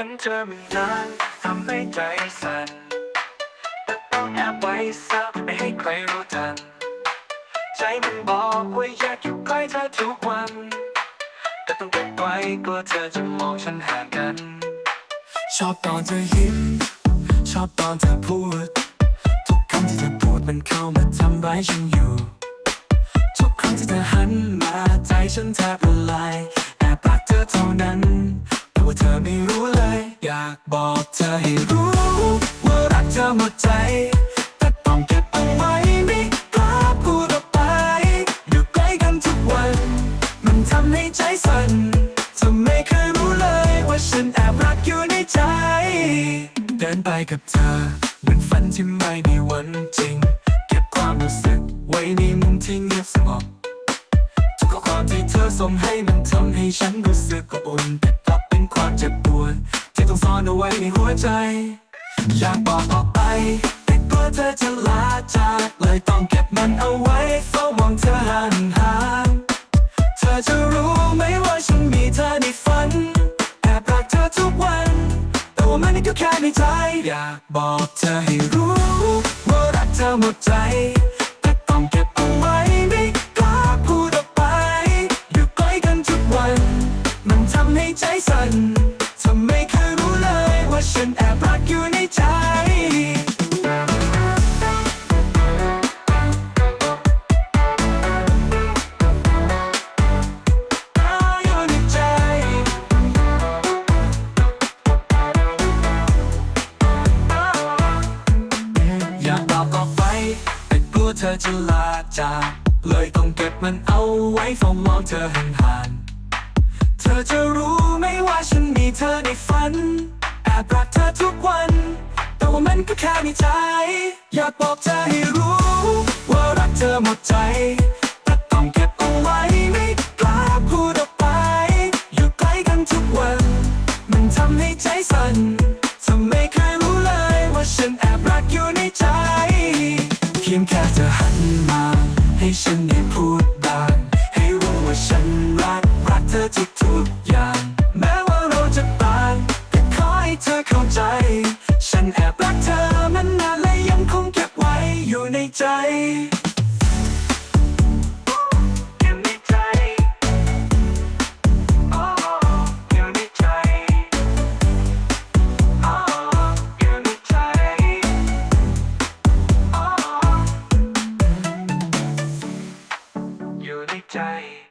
กันเธอมันนานทำให้ใจสั่นแต่ต้องแอบไว้ซับไม่ให้ใครรู้ทัน ใจมันบอกว่าอยากอยู่ใกล้เธอทุกวัน แต่ต้องเก็บไว้กลัวเธอจะมองฉันห่างกัน ชอบตอนเธอยิ้มชอบตอนเธอพูด ทุกคำที่เธอพูดมันเข้ามาทำร้ายฉันอยู่ ทุกครั้งที่เธอหันมาใจฉันแทบละลายแอบรักเธอเท่านั้น บอกเธอให้รู้ว่ารักเธอหมดใจ แต่ต้องเก็บเอาไว้ไม่กล้าพูดออกไปอยู่ใกล้กันทุกวัน มันทำให้ใจสั่นเธอไม่เคยรู้เลยว่าฉันแอบรักอยู่ในใจ เดินไปกับเธอเหมือนฝันที่ไม่มีวันจริง เก็บความรู้สึกไว้ในมุมที่เงียบสงบทุกข้อความที่เธอส่งให้มันทำให้ฉันรู้สึกอบอุ่นแต่กลับเป็นความเจ็บปวด ซ่อนเอาไว้ในหัวใจ อยากบอกออกไป แต่กลัวเธอจะลาจากเลยต้องเก็บมันเอาไว้เฝ้ามองเธอห่างห่างๆเธอจะรู้ไหมว่าฉันมีเธอในฝันแอบรักเธอทุกวัน แต่ว่ามันก็แค่ในใจ อยากบอกเธอให้รู้ว่ารักเธอหมดใจแต่ต้องเก็บเอาไว้ไม่กล้าพูดออกไปอยู่ใกล้กันทุกวัน มันทำให้ใจสั่น เธอจะลาจากเลยต้องเก็บมันเอาไว้เฝ้ามองเธอห่างๆเธอจะรู้ไหมว่าฉันมีเธอในฝันแอบรักเธอทุกวัน แต่ว่ามันก็แค่ในใจ อยากบอกเธอให้รู้ ว่ารักเธอหมดใจแต่ต้องเก็บเอาไว้ไม่กล้าพูดออกไป อยู่ใกล้กันทุกวัน มันทำให้ใจสั่นเธอไม่เคยรู้เลยว่าฉันแอบรักอยู่ในใจ ยงแค่เธอหันมา ให้ฉันได้พูดบ้างให้รู้ว่าฉันรัก รักเธอทุกทุกอย่าง แม้ว่าเราจะต่างก็ขอให้เธอเข้าใจ ฉันแอบรักเธอมันนานและยังคงเก็บไว้อยู่ในใจ tight.